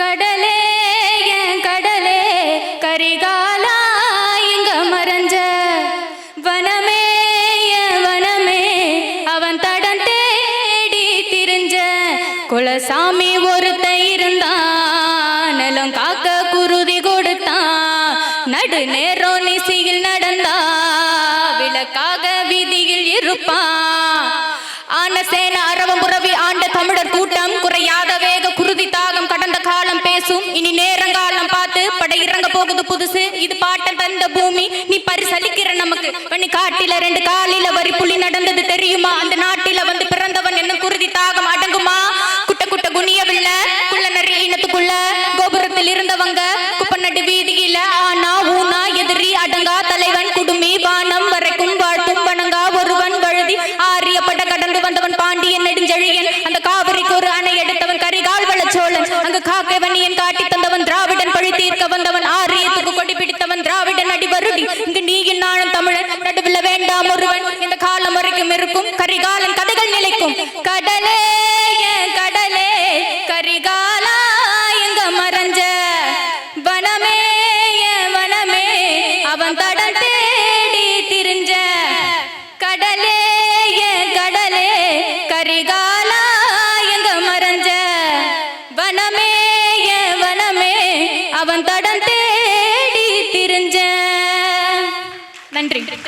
கடலே என் கடலே கரிகாலா இங்க மறைஞ்ச வனமே என் வனமே. அவன் தடம் தேடி திரிஞ்ச குலசாமி ஒருத்த இருந்தான். நிலம் காக்க குருதி கொடுத்தான். நடு நேரோ நிசையில் நடந்தா. விளக்காக வீதியில் இருப்பான். ஆன சேன அரவம் புறவி ஆண்ட தமிழ் காலம் இனி நேரங்காலம் பார்த்து படை இறங்க போகுது புதுசு. இது பாட்டம் தந்த பூமி நீ பரிசலிக்கிற நமக்கு. பண்ணி காட்டில ரெண்டு காலில வரி புலி நடந்தது தெரியுமா? அந்த நாள் காக்கை காட்டி தந்தவன் திராவிடன் பழி தீர்க்க வந்தவன் ஆரியத்துக்கு கொடி பிடித்தவன் திராவிடன் அடிவருடி. இங்கு நீயின் நானும் தமிழன் நடுவில் வேண்டாம் ஒருவன். இந்த காலம் வரைக்கும் இருக்கும் கரிகாலன் கதைகள் நிலைக்கும். கடலே கடலே கரிகாலா எங்க மறைஞ்ச? வனமே வனமே அவன் அவன் தடம் தேடி திரிஞ்ச நன்றி.